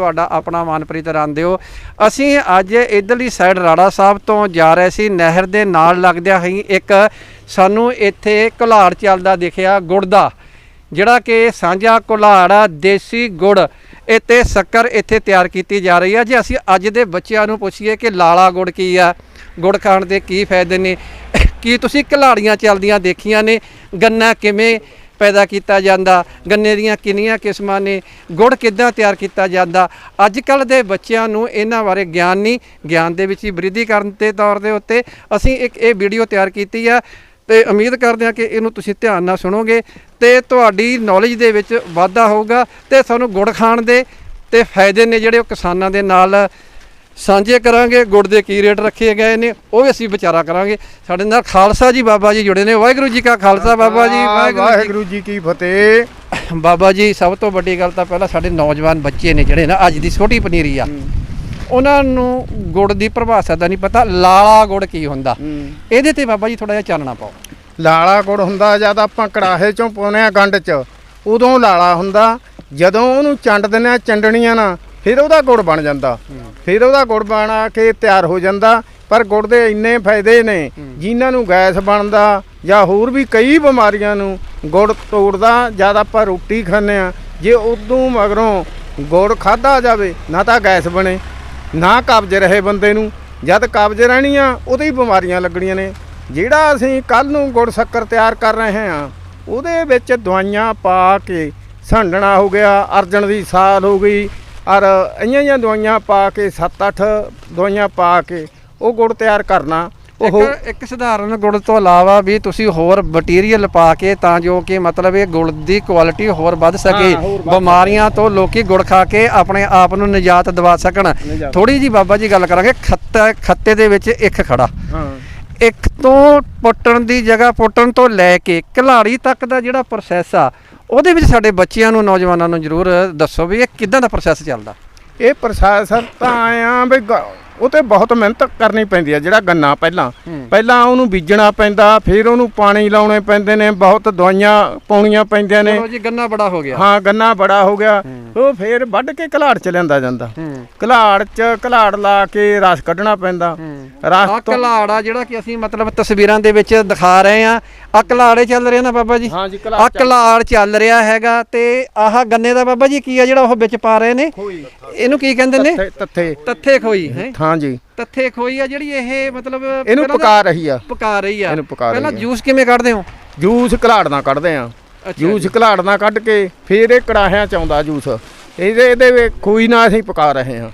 ਤੁਹਾਡਾ ਆਪਣਾ ਮਨਪ੍ਰੀਤ ਰਾਂਦਿਓ ਅਸੀਂ ਅੱਜ ਇਧਰਲੀ ਸਾਈਡ ਰਾੜਾ ਸਾਹਿਬ ਤੋਂ ਜਾ ਰਹੇ ਸੀ। ਨਹਿਰ ਦੇ ਨਾਲ ਲੱਗਦਿਆਂ ਹੀ ਇੱਕ ਸਾਨੂੰ ਇੱਥੇ ਕੁਲਾੜ ਚੱਲਦਾ ਦਿਖਿਆ, ਗੁੜ ਦਾ। ਜਿਹੜਾ ਕਿ ਸਾਂਝਾ ਕੁਲਾੜ ਦੇਸੀ ਗੁੜ। ਇੱਥੇ ਸ਼ੱਕਰ ਇੱਥੇ ਤਿਆਰ ਕੀਤੀ ਜਾ ਰਹੀ ਹੈ ਜੇ ਅਸੀਂ ਅੱਜ ਦੇ ਬੱਚਿਆਂ ਨੂੰ ਪੁੱਛੀਏ ਕਿ ਲਾਲਾ ਗੁੜ ਕੀ ਆ, ਗੁੜ ਖਾਣ ਦੇ ਕੀ ਫਾਇਦੇ ਨੇ, ਕੀ ਤੁਸੀਂ ਕੁਲਾੜੀਆਂ ਚੱਲਦੀਆਂ ਦੇਖੀਆਂ ਨੇ, ਗੰਨਾ ਕਿਵੇਂ ਪੈਦਾ ਕੀਤਾ ਜਾਂਦਾ। ਗੰਨੇ ਦੀਆਂ ਕਿੰਨੀਆਂ ਕਿਸਮਾਂ ਨੇ, ਗੁੜ ਕਿੱਦਾਂ ਤਿਆਰ ਕੀਤਾ ਜਾਂਦਾ। ਅੱਜ ਕੱਲ ਦੇ ਬੱਚਿਆਂ ਨੂੰ ਇਹਨਾਂ ਬਾਰੇ ਗਿਆਨ ਨਹੀਂ। ਗਿਆਨ ਦੇ ਵਿੱਚ ਹੀ ਵ੍ਰਿੱਧੀ ਕਰਨ ਦੇ ਤੌਰ ਦੇ ਉੱਤੇ ਅਸੀਂ ਇੱਕ ਇਹ ਵੀਡੀਓ ਤਿਆਰ ਕੀਤੀ ਆ ਤੇ ਉਮੀਦ ਕਰਦੇ ਹਾਂ ਕਿ ਇਹਨੂੰ ਤੁਸੀਂ ਧਿਆਨ ਨਾਲ ਸੁਣੋਗੇ ਤੇ ਤੁਹਾਡੀ ਨੌਲੇਜ ਦੇ ਵਿੱਚ ਵਾਧਾ ਹੋਊਗਾ ਤੇ ਸਾਨੂੰ ਗੁੜ ਖਾਣ ਦੇ ਤੇ ਫਾਇਦੇ ਨੇ ਜਿਹੜੇ ਉਹ ਕਿਸਾਨਾਂ ਦੇ ਨਾਲ ਸਾਂਝੇ ਕਰਾਂਗੇ ਗੁੜ ਦੇ ਕੀ ਰੇਟ ਰੱਖੇ ਗਏ ਨੇ ਉਹ ਵੀ ਅਸੀਂ ਵਿਚਾਰਾ ਕਰਾਂਗੇ। ਸਾਡੇ ਨਾਲ ਖਾਲਸਾ ਜੀ ਬਾਬਾ ਜੀ ਜੁੜੇ ਨੇ ਵਾਹਿਗੁਰੂ ਜੀ ਕਾ ਖਾਲਸਾ ਬਾਬਾ ਜੀ ਵਾਹਿਗੁਰੂ ਜੀ ਕੀ ਫਤਿਹ। ਬਾਬਾ ਜੀ ਸਭ ਤੋਂ ਵੱਡੀ ਗੱਲ ਤਾਂ ਪਹਿਲਾਂ ਸਾਡੇ ਨੌਜਵਾਨ ਬੱਚੇ ਨੇ ਜਿਹੜੇ ਨਾ ਅੱਜ ਦੀ ਛੋਟੀ ਪਨੀਰੀ ਆ। ਉਹਨਾਂ ਨੂੰ ਗੁੜ ਦੀ ਪਰਿਭਾਸ਼ਾ ਦਾ ਨਹੀਂ ਪਤਾ ਲਾਲਾ ਗੁੜ ਕੀ ਹੁੰਦਾ। ਇਹਦੇ ਤੇ ਬਾਬਾ ਜੀ ਥੋੜਾ ਜਿਹਾ ਚਾਨਣਾ ਪਾਓ। ਲਾਲਾ ਗੁੜ ਹੁੰਦਾ ਜਦ ਆਪਾਂ ਕੜਾਹੇ ਚੋਂ ਪਾਉਨੇ ਆ ਗੰਡ ਚ ਉਦੋਂ ਲਾਲਾ ਹੁੰਦਾ। ਜਦੋਂ ਉਹਨੂੰ ਚੰਡ ਦਿੰਦੇ ਆ ਚੰਡਣੀਆਂ ਨਾ ਫਿਰ ਉਹਦਾ ਗੁੜ ਬਣ ਜਾਂਦਾ। ਫਿਰ ਉਹਦਾ ਗੁੜ ਬਣਾ ਕੇ ਤਿਆਰ ਹੋ ਜਾਂਦਾ। ਪਰ ਗੁੜ ਦੇ ਇੰਨੇ ਫਾਇਦੇ ਨੇ, ਜਿਨ੍ਹਾਂ ਨੂੰ ਗੈਸ ਬਣਦਾ ਜਾਂ ਹੋਰ ਵੀ ਕਈ ਬਿਮਾਰੀਆਂ ਨੂੰ ਗੁੜ ਤੋੜਦਾ, ਜਦ ਆਪਾਂ ਰੋਟੀ ਖਾਂਦੇ ਆ ਜੇ ਉਦੋਂ ਮਗਰੋਂ ਗੁੜ ਖਾਦਾ ਜਾਵੇ, ਨਾ ਤਾਂ ਗੈਸ ਬਣੇ, ਨਾ ਕਬਜ਼ ਰਹੇ ਬੰਦੇ ਨੂੰ। ਜਦ ਕਬਜ਼ ਰਹਿਣੀ ਆ ਉਹਦੇ ਹੀ ਬਿਮਾਰੀਆਂ ਲੱਗਣੀਆਂ ਨੇ। ਜਿਹੜਾ ਅਸੀਂ ਕੱਲ ਨੂੰ ਗੁੜ ਸ਼ੱਕਰ ਤਿਆਰ ਕਰ ਰਹੇ ਹਾਂ, ਉਹਦੇ ਵਿੱਚ ਦਵਾਈਆਂ ਪਾ ਕੇ, ਸੰਡਣਾ ਹੋ ਗਿਆ, ਅਰਜਨ ਦੀ ਸਾਲ ਹੋ ਗਈ ਔਰ ਇੰਨੀਆਂ ਜਿਹੀਆਂ ਦਵਾਈਆਂ ਪਾ ਕੇ 7-8 ਦਵਾਈਆਂ ਪਾ ਕੇ ਉਹ ਗੁੜ ਤਿਆਰ ਕਰਨਾ। ਉਹ ਇੱਕ ਸਧਾਰਨ ਗੁੜ ਤੋਂ ਇਲਾਵਾ ਵੀ ਤੁਸੀਂ ਹੋਰ ਮਟੀਰੀਅਲ ਪਾ ਕੇ ਤਾਂ ਜੋ ਕਿ ਮਤਲਬ ਇਹ ਗੁੜ ਦੀ ਕੁਆਲਿਟੀ ਹੋਰ ਵੱਧ ਸਕੇ। ਬਿਮਾਰੀਆਂ ਤੋਂ ਲੋਕੀ ਗੁੜ ਖਾ ਕੇ ਆਪਣੇ ਆਪ ਨੂੰ ਨਿਜਾਤ ਦਿਵਾ ਸਕਣ। ਥੋੜੀ ਜੀ ਬਾਬਾ ਜੀ ਗੱਲ ਕਰਾਂਗੇ ਖੱਤਾ ਖੱਤੇ ਦੇ ਵਿੱਚ ਇੱਕ ਖੜਾ। ਇੱਕ ਤੋਂ ਪੁੱਟਣ ਦੀ ਜਗ੍ਹਾ ਪੁੱਟਣ ਤੋਂ ਲੈ ਕੇ ਘਲਾੜੀ ਤੱਕ ਦਾ ਜਿਹੜਾ ਪ੍ਰੋਸੈਸ ਆ ਉਹਦੇ ਵਿੱਚ ਸਾਡੇ ਬੱਚਿਆਂ ਨੂੰ ਨੌਜਵਾਨਾਂ ਨੂੰ ਜ਼ਰੂਰ ਦੱਸੋ ਵੀ ਇਹ ਕਿੱਦਾਂ ਦਾ ਪ੍ਰੋਸੈਸ ਚੱਲਦਾ? ਇਹ ਪ੍ਰਸ਼ਾਸਨ ਤਾਂ ਆਇਆ ਵੀ ਗ- ਉਹ ਤੇ ਬਹੁਤ ਮਿਹਨਤ ਕਰਨੀ ਪੈਂਦੀ ਆ ਜਿਹੜਾ ਗੰਨਾ ਪਹਿਲਾਂ। ਹੂੰ। ਪਹਿਲਾਂ ਉਹਨੂੰ ਬੀਜਣਾ ਪੈਂਦਾ ਫਿਰ ਉਹਨੂੰ ਪਾਣੀ ਲਾਉਣੇ ਪੈਂਦੇ ਨੇ ਬਹੁਤ ਦਵਾਈਆਂ ਪਾਉਣੀਆਂ ਪੈਂਦੀਆਂ ਨੇ। ਚਲੋ ਜੀ ਗੰਨਾ ਬੜਾ ਹੋ ਗਿਆ। ਹਾਂ ਗੰਨਾ ਬੜਾ ਹੋ ਗਿਆ। ਉਹ ਫੇਰ ਵੱਢ ਕੇ ਘਲਾੜ ਚ ਲਿਆਂਦਾ ਜਾਂਦਾ। ਹੂੰ। ਘਲਾੜ ਚ ਘਲਾੜ ਲਾ ਕੇ ਰਸ ਕੱਢਣਾ ਪੈਂਦਾ। ਆ ਕਲਾੜਾ ਜਿਹੜਾ ਕਿ ਅਸੀਂ ਮਤਲਬ ਤਸਵੀਰਾਂ ਦੇ ਵਿੱਚ ਦਿਖਾ ਰਹੇ ਆ ਆ ਕਲਾੜੇ ਚੱਲ ਰਹੇ ਨਾ ਬਾਬਾ ਜੀ? ਹਾਂ ਜੀ ਆ ਘਲਾੜ ਚ ਕਲਾੜ ਚੱਲ ਰਿਹਾ ਹੈਗਾ ਤੇ ਆਹ ਗੰਨੇ ਦਾ ਬਾਬਾ ਜੀ ਕੀ ਆ ਜਿਹੜਾ ਉਹ ਵਿੱਚ ਪਾ ਰਹੇ ਨੇ? ਇਹਨੂੰ ਕੀ ਕਹਿੰਦੇ ਨੇ? ਤੱਥੇ ਤੱਥੇ। ਤੱਥੇ ਖੋਈ ਹੈ? ਹਾਂ ਜੀ। ਤੱਥੇ ਖੋਈ ਆ ਜਿਹੜੀ ਇਹ ਮਤਲਬ ਇਹਨੂੰ ਪਹਿਲਾਂ ਪਕਾ ਰਹੀ ਆ। ਪਕਾ ਰਹੀ ਆ। ਇਹਨੂੰ ਪਕਾ ਪਹਿਲਾਂ ਰਹੀ ਆ। ਜੂਸ ਕਿਵੇਂ ਕੱਢਦੇ ਹੋ? ਜੂਸ ਘਲਾੜ ਨਾਲ ਕੱਢਦੇ ਆ। ਅੱਛਾ ਜੂਸ ਘਲਾੜ ਨਾਲ ਕੱਢ ਕੇ ਫੇਰ ਇਹ ਕੜਾਹਿਆਂ ਚ ਆਉਂਦਾ ਜੂਸ। ਇਹਦੇ ਇਹਦੇ ਖੋਈ ਨਾਲ ਅਸੀਂ ਪਕਾ ਰਹੇ ਹਾਂ।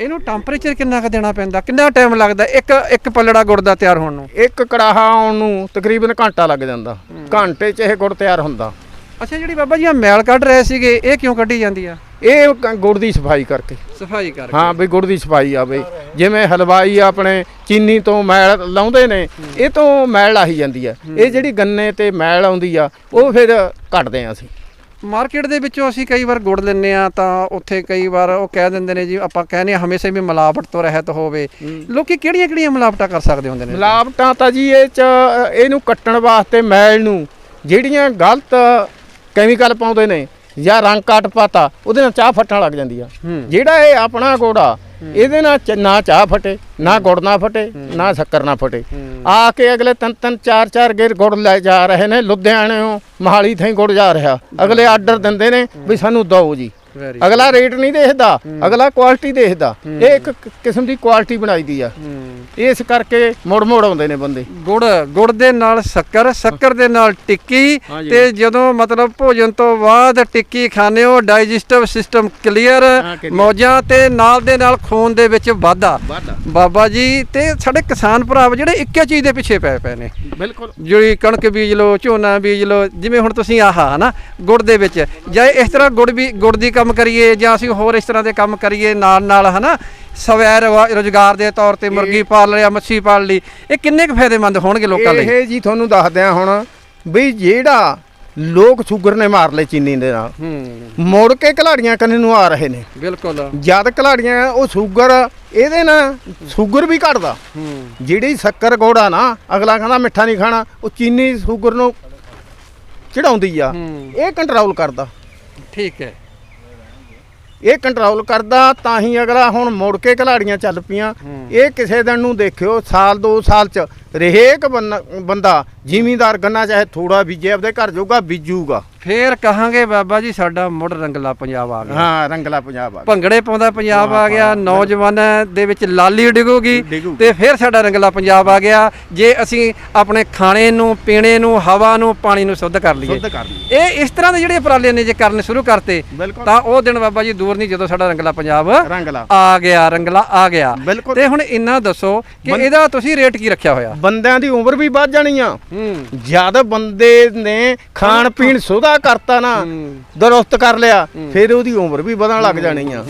ਇਹਨੂੰ ਟੈਂਪਰੇਚਰ ਕਿੰਨਾ ਕੁ ਦੇਣਾ ਪੈਂਦਾ? ਕਿੰਨਾ ਟਾਈਮ ਲੱਗਦਾ? ਇੱਕ ਇੱਕ ਪੱਲੜਾ ਗੁੜ ਦਾ ਤਿਆਰ ਹੋਣ ਨੂੰ? ਇੱਕ ਕੜਾਹਾ ਆਉਣ ਨੂੰ ਤਕਰੀਬਨ ਘੰਟਾ ਲੱਗ ਜਾਂਦਾ। ਘੰਟੇ 'ਚ ਇਹ ਗੁੜ ਤਿਆਰ ਹੁੰਦਾ। ਅੱਛਾ ਜਿਹੜੀ ਬਾਬਾ ਜੀ ਆ ਮੈਲ ਕੱਢ ਰਹੇ ਸੀਗੇ ਇਹ ਕਿਉਂ ਕੱਢੀ ਜਾਂਦੀ ਆ? ਇਹ ਕ- ਗੁੜ ਦੀ ਸਫ਼ਾਈ ਕਰਕੇ। ਸਫ਼ਾਈ ਕਰਕੇ। ਹਾਂ ਵੀ ਗੁੜ ਦੀ ਸਫ਼ਾਈ ਆਵੇ ਜਿਵੇਂ ਹਲਵਾਈ ਆਪਣੇ ਚੀਨੀ ਤੋਂ ਮੈਲ ਲਾਉਂਦੇ ਨੇ ਇਹ ਤੋਂ ਮੈਲ ਆਹੀ ਜਾਂਦੀ ਆ। ਇਹ ਜਿਹੜੀ ਗੰਨੇ ਤੇ ਮੈਲ ਆਉਂਦੀ ਆ ਉਹ ਫਿਰ ਕੱਢਦੇ ਆ ਅਸੀਂ। ਮਾਰਕੀਟ ਦੇ ਵਿੱਚੋਂ ਅਸੀਂ ਕਈ ਵਾਰ ਗੁੜ ਲੈਂਦੇ ਆ ਤਾਂ ਉੱਥੇ ਕਈ ਵਾਰ ਉਹ ਕਹਿ ਦਿੰਦੇ ਨੇ ਜੀ ਆਪਾਂ ਕਹਿੰਦੇ ਆ ਹਮੇਸ਼ਾ ਵੀ ਮਿਲਾਵਟ ਤੋਂ ਰਹਿਤ ਹੋਵੇ। ਲੋਕੀ ਕਿਹੜੀਆਂ ਕਿਹੜੀਆਂ ਮਿਲਾਵਟਾਂ ਕਰ ਸਕਦੇ ਹੁੰਦੇ ਨੇ? ਮਿਲਾਵਟਾਂ ਤਾਂ ਜੀ ਇਹ ਚ ਇਹਨੂੰ ਕੱਟਣ ਵਾਸਤੇ ਮੈਲ ਨੂੰ ਜਿਹੜੀਆਂ ਗਲਤ ਕੈਮੀਕਲ ਪਾਉਂਦੇ ਨੇ ਜਾਂ ਰੰਗ ਕੱਟ ਪਾਤਾ ਉਹਦੇ ਨਾਲ ਚਾਹ ਫੱਟਣ ਲੱਗ ਜਾਂਦੀ ਆ। ਜਿਹੜਾ ਇਹ ਆਪਣਾ ਗੋੜਾ ਇਹਦੇ ਨਾਲ ਚ- ਨਾ ਚਾਹ ਫਟੇ ਨਾ ਗੁੜ ਨਾ ਫਟੇ ਨਾ ਸ਼ੱਕਰ ਨਾ ਫਟੇ। ਆ ਕੇ ਅਗਲੇ ਤਿੰਨ ਤਿੰਨ ਚਾਰ ਚਾਰ ਗੇਰ ਗੁੜ ਲੈ ਜਾ ਰਹੇ ਨੇ ਲੁਧਿਆਣਿਓਂ ਮਹਾਲੀ ਥਾਈ ਗੁੜ ਜਾ ਰਿਹਾ। ਅਗਲੇ ਆਰਡਰ ਦਿੰਦੇ ਨੇ ਵੀ ਸਾਨੂੰ ਦਿਓ ਜੀ। ਅਗਲਾ ਰੇਟ ਨਹੀਂ ਦੇਖਦਾ ਅਗਲਾ ਕੁਆਲਿਟੀ ਦੇਖਦਾ। ਇਹ ਇੱਕ ਕਿਸਮ ਦੀ ਕੁਆਲਿਟੀ ਬਣਾਈ ਦੀ ਆ। ਇਸ ਕਰਕੇ ਮੁੜ ਮੁੜ ਆਉਂਦੇ ਨੇ ਬੰਦੇ। ਗੁੜ ਗੁੜ ਦੇ ਨਾਲ ਸ਼ੱਕਰ ਸ਼ੱਕਰ ਦੇ ਨਾਲ ਟਿੱਕੀ। ਤੇ ਜਦੋਂ ਮਤਲਬ ਭੋਜਨ ਤੋਂ ਬਾਅਦ ਟਿੱਕੀ ਖਾਣੇ ਹੋ ਡਾਈਜੈਸਟਿਵ ਸਿਸਟਮ ਕਲੀਅਰ। ਮੌਜਾਂ ਤੇ ਨਾਲ ਦੇ ਨਾਲ ਖੂਨ ਦੇ ਵਿੱਚ ਵਾਧਾ। ਬਾਬਾ ਜੀ ਤੇ ਸਾਡੇ ਕਿਸਾਨ ਭਰਾ ਜਿਹੜੇ ਇੱਕੇ ਚੀਜ਼ ਦੇ ਪਿੱਛੇ ਪਏ ਪਏ ਨੇ। ਬਿਲਕੁਲ। ਜਿਹੜੀ ਕਣਕ ਬੀਜ ਲਓ ਝੋਨਾ ਬੀਜ ਲਓ ਜਿਵੇਂ ਹੁਣ ਤੁਸੀਂ ਆਹ ਹਨਾ ਗੁੜ ਦੇ ਵਿੱਚ। ਜਾਂ ਇਸ ਤਰ੍ਹਾਂ ਗੁੜ ਵੀ ਗੁੜ ਦੀ ਕੰਮ ਕਰੀਏ ਜਾਂ ਅਸੀਂ ਹੋਰ ਇਸ ਤਰ੍ਹਾਂ ਦੇ ਕੰਮ ਕਰੀਏ ਨਾਲ ਨਾਲ ਹਨਾ? ਸਵੈ ਰੁਜ਼ਗਾਰ ਦੇ ਤੌਰ ਤੇ ਮੁਰਗੀ ਪਾਲ ਲਿਆ ਮੱਛੀ ਪਾਲ ਲਈ ਇਹ ਕਿੰਨੇ ਕੁ ਫਾਇਦੇਮੰਦ ਹੋਣਗੇ ਲੋਕਾਂ ਲਈ? ਇਹ ਜੀ ਤੁਹਾਨੂੰ ਦੱਸਦੇ ਆ ਹੁਣ ਵੀ ਜਿਹੜਾ ਲੋਕ ਸ਼ੂਗਰ ਨੇ ਮਾਰ ਲਏ ਚੀਨੀ ਦੇ ਨਾਲ ਹੂੰ। ਮੁੜ ਕੇ ਘਲਾੜੀਆਂ ਕੰਨੇ ਨੂੰ ਆ ਰਹੇ ਨੇ। ਬਿਲਕੁਲ। ਜਦ ਘਲਾੜੀਆਂ ਉਹ ਸ਼ੂਗਰ ਇਹਦੇ ਨਾਲ ਸ਼ੂਗਰ ਵੀ ਘਟਦਾ। ਹੂੰ। ਜਿਹੜੀ ਸ਼ੱਕਰ ਗੋੜਾ ਨਾ ਅਗਲਾ ਕਹਿੰਦਾ ਮਿੱਠਾ ਨਹੀਂ ਖਾਣਾ ਉਹ ਚੀਨੀ ਸ਼ੂਗਰ ਨੂੰ ਚੜਾਉਂਦੀ ਆ। ਇਹ ਕੰਟਰੋਲ ਕਰਦਾ। ਠੀਕ ਹੈ। ਇਹ ਕੰਟਰੋਲ ਕਰਦਾ ਤਾਂ ਹੀ ਅਗਲਾ ਹੁਣ ਮੁੜ ਕੇ ਘਲਾੜੀਆਂ ਚੱਲ ਪਈਆਂ। ਇਹ ਕਿਸੇ ਦਿਨ ਨੂੰ ਦੇਖਿਓ ਸਾਲ ਦੋ ਸਾਲ ਚ ਰਹੇਕ ਬੰਦਾ ਜ਼ਿਮੀਂਦਾਰ ਗੰਨਾ ਚਾਹੇ ਥੋੜਾ ਬੀਜੇ ਆਪਦੇ ਘਰ ਜੋਗਾ ਬੀਜੂਗਾ। ਫੇਰ ਕਹਾਂਗੇ ਬਾਬਾ ਜੀ ਸਾਡਾ ਮੁੜ ਰੰਗਲਾ ਪੰਜਾਬ ਆ ਗਿਆ। ਹਾਂ ਰੰਗਲਾ ਪੰਜਾਬ ਆ ਗਿਆ। ਭੰਗੜੇ ਪਾਉਂਦਾ ਪੰਜਾਬ ਆ ਗਿਆ ਨੌਜਵਾਨਾਂ ਦੇ ਵਿੱਚ ਲਾਲੀ ਡਿਗੂਗੀ। ਤੇ ਫਿਰ ਸਾਡਾ ਰੰਗਲਾ ਪੰਜਾਬ ਆ ਗਿਆ। ਜੇ ਅਸੀਂ ਆਪਣੇ ਖਾਣੇ ਨੂੰ ਪੀਣੇ ਨੂੰ ਹਵਾ ਨੂੰ ਪਾਣੀ ਨੂੰ ਸ਼ੁੱਧ ਕਰ ਲਈਏ। ਇਹ ਇਸ ਤਰ੍ਹਾਂ ਦੇ ਜਿਹੜੇ ਉਪਰਾਲੇ ਨੇ ਜੇ ਕਰਨੇ ਸ਼ੁਰੂ ਕਰਤੇ ਤਾਂ ਉਹ ਦਿਨ ਬਾਬਾ ਜੀ ਦੂਰ ਨਹੀਂ ਜਦੋਂ ਸਾਡਾ ਰੰਗਲਾ ਪੰਜਾਬ ਆ ਗਿਆ ਰੰਗਲਾ ਆ ਗਿਆ। ਤੇ ਹੁਣ ਇੰਨਾ ਦੱਸੋ ਕਿ ਇਹਦਾ ਤੁਸੀਂ ਰੇਟ ਕੀ ਰੱਖਿਆ ਹੋਇਆ? ਬੰਦਿਆਂ ਦੀ ਉਮਰ ਵੀ ਵੱਧ ਜਾਣੀ ਆ। ਹੂੰ। ਜਦ ਬੰਦੇ ਨੇ ਖਾਣ ਪੀਣ ਸੋਧਾ ਕਰਤਾ ਨਾ ਦਰੁਸਤ ਕਰ ਲਿਆ ਫਿਰ ਉਹਦੀ ਉਮਰ ਵੀ ਵਧਣ ਲੱਗ ਜਾਣੀ ਆ।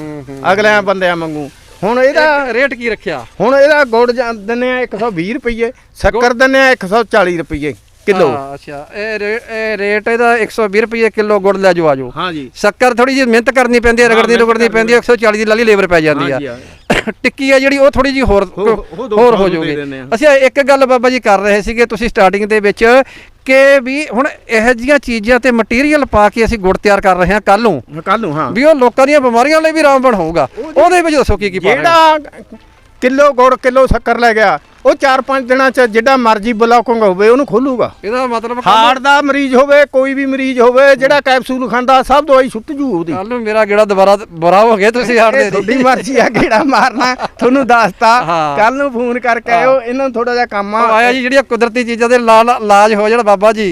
ਅਗਲਿਆਂ ਬੰਦਿਆਂ ਵਾਂਗੂ। ਹੁਣ ਇਹਦਾ ਰੇਟ ਕੀ ਰੱਖਿਆ? ਹੁਣ ਇਹਦਾ ਗੁੜ ਦਿੰਨੇ ਆ 120 ਰੁਪਏ ਸ਼ੱਕਰ ਦਿੰਨੇ ਆ 140 ਰੁਪਏ ਕਿਲੋ। ਹਾਂ, ਅੱਛਾ। ਇਹ ਰੇ- ਇਹ ਰੇਟ ਇਹਦਾ 120 ਰੁਪਏ ਕਿਲੋ ਗੁੜ ਲੈ ਜਾਓ ਆਜੋ ਹਾਂ ਜੀ। ਸ਼ੱਕਰ ਥੋੜੀ ਜਿਹੀ ਮਿਹਨਤ ਕਰਨੀ ਪੈਂਦੀ ਹੈ ਰਗੜਨੀ ਰਗੜਨੀ ਪੈਂਦੀ ਹੈ 140 ਦੀ ਲਾਲੀ ਲੇਬਰ ਪੈ ਜਾਂਦੀ ਹਾਂਜੀ, ਆ ਟਿੱਕੀ ਆ ਜਿਹੜੀ ਉਹ ਥੋੜੀ ਜਿਹੀ ਹੋਰ ਦੋ ਹੋਰ ਸੌ ਹੋ ਨੂੰ ਦੇ ਜਾਊਗੀ। ਦਿੰਦੇ ਆ। ਅੱਛਾ ਇੱਕ ਗੱਲ ਬਾਬਾ ਜੀ ਕਰ ਰਹੇ ਸੀਗੇ ਤੁਸੀਂ ਸਟਾਰਟਿੰਗ ਦੇ ਵਿੱਚ ਕਿ ਵੀ ਹੁਣ ਇਹੋ ਜਿਹੀਆਂ ਚੀਜ਼ਾਂ ਤੇ ਮਟੀਰੀਅਲ ਪਾ ਕੇ ਅਸੀਂ ਗੁੜ ਤਿਆਰ ਕਰ ਰਹੇ ਹਾਂ ਕੱਲ ਨੂੰ। ਕੱਲ ਨੂੰ ਹਾਂ। ਵੀ ਉਹ ਲੋਕਾਂ ਦੀਆਂ ਬਿਮਾਰੀਆਂ ਲਈ ਵੀ ਰਾਮਬਣ ਹੋਊਗਾ। ਉਹਦੇ ਵਿੱਚ ਦੱਸੋ ਕੀ ਕੀ ਪਾ ਰਹੇ ਹੋ? ਜਿਹੜਾ ਕਿਲੋ ਗੁੜ ਕਿਲੋ ਸ਼ੱਕਰ ਲੈ ਗਿਆ ਉਹ 4-5 ਦਿਨਾਂ ਚ ਜਿਹੜਾ ਮਰਜ਼ੀ ਬਲੌਕਿੰਗ ਹੋਵੇ ਉਹਨੂੰ ਖੋਲੂਗਾ। ਇਹਦਾ ਮਤਲਬ ਹਾਰਟ ਦਾ ਮਰੀਜ਼ ਹੋਵੇ ਕੋਈ ਵੀ ਮਰੀਜ਼ ਹੋਵੇ ਜਿਹੜਾ ਕੈਪਸੂਲ ਖਾਂਦਾ ਸਭ ਦਵਾਈ ਛੁੱਟ ਜੂ ਉਹਦੀ। ਕੱਲ ਨੂੰ ਮੇਰਾ ਗੇੜਾ ਦੁਬਾਰਾ ਬੁਰਾ ਹੋ ਗਿਆ ਤੁਸੀਂ ਹਾਰ ਇਹ ਦੇ ਤੁਹਾਡੀ ਮਰਜ਼ੀ ਆ ਕਿਹੜਾ ਮਾਰਨਾ ਤੁਹਾਨੂੰ ਦੱਸਤਾ। ਕੱਲ ਨੂੰ ਫੋਨ ਕਰਕੇ ਆਇਓ ਇਹਨਾਂ ਨੂੰ ਥੋੜਾ ਜਿਹਾ ਕੰਮ ਆ। ਆਇਆ ਜੀ ਜਿਹੜੀਆਂ ਕੁਦਰਤੀ ਚੀਜ਼ਾਂ ਦੇ ਲਾ- ਲਾ- ਇਲਾਜ ਹੋ ਜਾਣ ਬਾਬਾ ਜੀ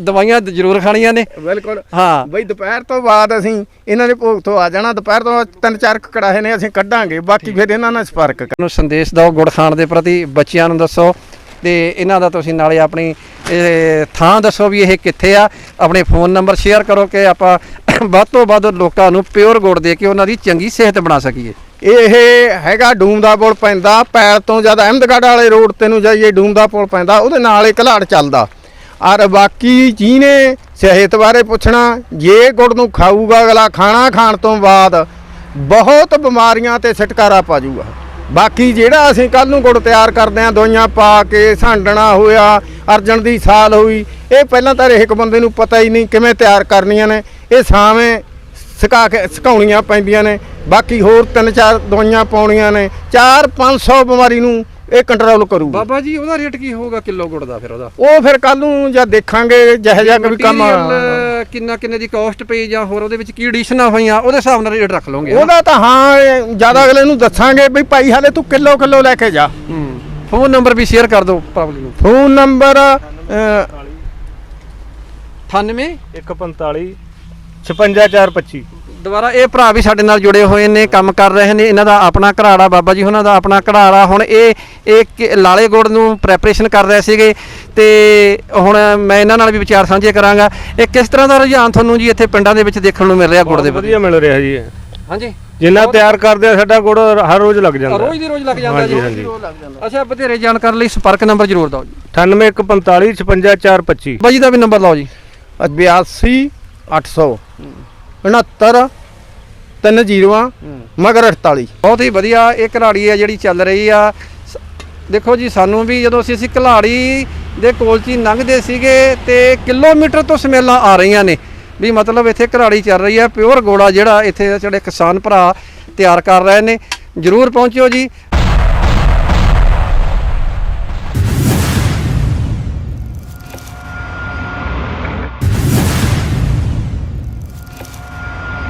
ਦਵਾਈਆਂ ਜ਼ਰੂਰ ਖਾਣੀਆਂ ਨੇ। ਬਿਲਕੁਲ। ਹਾਂ। ਬਈ ਦੁਪਹਿਰ ਤੋਂ ਬਾਅਦ ਅਸੀਂ ਇਹਨਾਂ ਦੇ ਭੋਗ ਤੋਂ ਆ ਜਾਣਾ ਦੁਪਹਿਰ ਤੋਂ ਤਿੰਨ ਚਾਰ ਕੜਾਹੇ ਨੇ ਅਸੀਂ ਕੱਢਾਂਗੇ ਬਾਕੀ ਫਿਰ ਇਹਨਾਂ ਨਾਲ ਸੰਪਰਕ ਕਰ- ਨੂੰ ਸੰਦੇਸ਼ ਦਿਓ ਗੁੜ ਖਾਣ ਦੇ ਪ੍ਰਤੀ ਬੱਚਿਆਂ ਨੂੰ ਦੱਸੋ ਤੇ ਇਹਨਾਂ ਦਾ ਤੁਸੀਂ ਨਾਲੇ ਆਪਣੀ ਥਾਂ ਦੱਸੋ ਵੀ ਇਹ ਕਿੱਥੇ ਆ। ਆਪਣੇ ਫੋਨ ਨੰਬਰ ਸ਼ੇਅਰ ਕਰੋ ਕਿ ਆਪਾਂ ਵੱਧ ਤੋਂ ਵੱਧ ਲੋਕਾਂ ਨੂੰ ਪਿਓਰ ਗੁੜ ਦੇ ਕੇ ਉਹਨਾਂ ਦੀ ਚੰਗੀ ਸਿਹਤ ਬਣਾ ਸਕੀਏ। ਇਹ ਹੈਗਾ ਡੂਮ ਦਾ ਪੁਲ ਪੈਂਦਾ, ਪੈਰ ਤੋਂ ਜਦ ਅਹਿਮਦਗੜ੍ਹ ਵਾਲੇ ਰੋਡ ਤੇ ਨੂੰ ਜਾਈਏ, ਡੂਮ ਦਾ ਪੁਲ ਪੈਂਦਾ, ਉਹਦੇ ਨਾਲ ਹੀ ਘਲਾੜ ਚੱਲਦਾ। ਔਰ ਬਾਕੀ ਜਿਹਨੇ ਸਿਹਤ ਬਾਰੇ ਪੁੱਛਣਾ, ਜੇ ਗੁੜ ਨੂੰ ਖਾਊਗਾ ਅਗਲਾ, ਖਾਣਾ ਖਾਣ ਤੋਂ ਬਾਅਦ ਬਹੁਤ ਬਿਮਾਰੀਆਂ ਤੇ ਛੁਟਕਾਰਾ ਪਾ ਜਾਊਗਾ ਬਾਕੀ ਜਿਹੜਾ ਅਸੀਂ ਕੱਲ ਨੂੰ ਗੁੜ ਤਿਆਰ ਕਰਦੇ ਆਂ ਦਵਾਈਆਂ ਪਾ ਕੇ ਸਾਂਡਣਾ ਹੋਇਆ ਅਰਜਨ ਦੀ ਸਾਲ ਹੋਈ ਇਹ ਪਹਿਲਾਂ ਤਾਂ ਹਰੇਕ ਬੰਦੇ ਨੂੰ ਪਤਾ ਹੀ ਨਹੀਂ ਕਿਵੇਂ ਤਿਆਰ ਕਰਨੀਆਂ ਨੇ ਇਹ ਸਾਵੇਂ ਸੁਕਾ ਕੇ ਸੁਕਾਉਣੀਆਂ ਪੈਂਦੀਆਂ ਨੇ ਬਾਕੀ ਹੋਰ ਤਿੰਨ ਚਾਰ ਦਵਾਈਆਂ ਪਾਉਣੀਆਂ ਨੇ 4-500 ਬਿਮਾਰੀ ਨੂੰ ਇਹ ਕੰਟਰੋਲ ਕਰੂਗਾ ਬਾਬਾ ਜੀ ਉਹਦਾ ਰੇਟ ਕੀ ਹੋਊਗਾ ਕਿਲੋ ਗੁੜ ਦਾ ਫਿਰ ਉਹਦਾ? ਉਹ ਫਿਰ ਕੱਲ ਨੂੰ ਜਦ ਦੇਖਾਗੇ ਜਿਹੋ ਜਿਹਾ ਕੋਈ ਕੰਮ ਕਿੰਨਾ ਕਿੰਨੇ ਦੀ ਕਾਸਟ ਪਈ ਜਾਂ ਹੋਰ ਉਹਦੇ ਵਿੱਚ ਕੀ ਐਡੀਸ਼ਨਾਂ ਹੋਈਆਂ ਉਹਦੇ ਹਿਸਾਬ ਨਾਲ ਰੇਟ ਰੱਖ ਲਓਗੇ ਉਹਦਾ ਤਾਂ ਹਾਂ ਜ਼ਿਆਦਾ ਅਗਲੇ ਨੂੰ ਦੱਸਾਂਗੇ ਵੀ ਭਾਈ ਹਾਲੇ ਤੂੰ ਕਿਲੋ ਕਿਲੋ ਲੈ ਕੇ ਜਾ। ਫੋਨ ਨੰਬਰ ਵੀ ਸ਼ੇਅਰ ਕਰ ਦਿਓ ਪਬਲਿਕ ਨੂੰ। ਫੋਨ ਨੰਬਰ 98 145 56425 ਦੁਬਾਰਾ ਇਹ ਭਰਾ ਵੀ ਸਾਡੇ ਨਾਲ ਜੁੜੇ ਹੋਏ ਨੇ ਕੰਮ ਕਰ ਰਹੇ ਨੇ ਇਹਨਾਂ ਦਾ ਆਪਣਾ ਘਰਾੜਾ ਬਾਬਾ ਜੀ ਉਹਨਾਂ ਦਾ ਆਪਣਾ ਘਰਾੜਾ ਹੁਣ ਇਹ ਇਹ ਲਾਲੇ ਗੁੜ ਨੂੰ ਪ੍ਰੈਪਰੇਸ਼ਨ ਕਰ ਰਹੇ ਸੀਗੇ ਤੇ ਹੁਣ ਮੈਂ ਇਹਨਾਂ ਨਾਲ ਵੀ ਵਿਚਾਰ ਸਾਂਝੇ ਕਰਾਂਗਾ। ਇਹ ਕਿਸ ਤਰ੍ਹਾਂ ਦਾ ਰੁਝਾਨ ਤੁਹਾਨੂੰ ਜੀ ਇੱਥੇ ਪਿੰਡਾਂ ਦੇ ਵਿੱਚ ਦੇਖਣ ਨੂੰ ਮਿਲ ਰਿਹਾ ਗੁੜ ਦੇ ਬਹੁਤ ਵਧੀਆ ਮਿਲ ਰਿਹਾ ਜੀ। ਹਾਂਜੀ। ਜਿੰਨਾ ਤਿਆਰ ਕਰਦੇ ਆ ਸਾਡਾ ਗੁੜ ਹਰ ਰੋਜ਼ ਲੱਗ ਜਾਂਦਾ। ਰੋਜ਼ ਦੀ ਰੋਜ਼ ਲੱਗ ਜਾਂਦਾ ਜੀ। ਹਾਂਜੀ। ਅੱਛਾ ਬਥੇਰੇ ਜਾਣਕਾਰੀ ਲਈ ਸੰਪਰਕ ਨੰਬਰ ਜ਼ਰੂਰ ਦਿਓ ਜੀ। 98 145 56425 ਬਾਜੀ ਦਾ ਵੀ ਨੰਬਰ ਲਓ ਜੀ। 82 800 69 ਤਿੰਨ ਜੀਰੋਆਂ ਮਗਰ 48 ਬਹੁਤ ਹੀ ਵਧੀਆ ਇਹ ਘਲਾੜੀ ਹੈ ਜਿਹੜੀ ਚੱਲ ਰਹੀ ਆ। ਦੇਖੋ ਜੀ ਸਾਨੂੰ ਵੀ ਜਦੋਂ ਅਸੀਂ ਅਸੀਂ ਘਲਾੜੀ ਦੇ ਕੋਲ ਚ ਲੰਘਦੇ ਸੀਗੇ ਤੇ ਕਿਲੋਮੀਟਰ ਤੋਂ ਸਮੈਲਾਂ ਆ ਰਹੀਆਂ ਨੇ। ਵੀ ਮਤਲਬ ਇੱਥੇ ਘਲਾੜੀ ਚੱਲ ਰਹੀ ਹੈ ਪਿਓਰ ਗੋੜਾ ਜਿਹੜਾ ਇੱਥੇ ਜਿਹੜੇ ਕਿਸਾਨ ਭਰਾ ਤਿਆਰ ਕਰ ਰਹੇ ਨੇ। ਜਰੂਰ ਪਹੁੰਚਿਓ ਜੀ।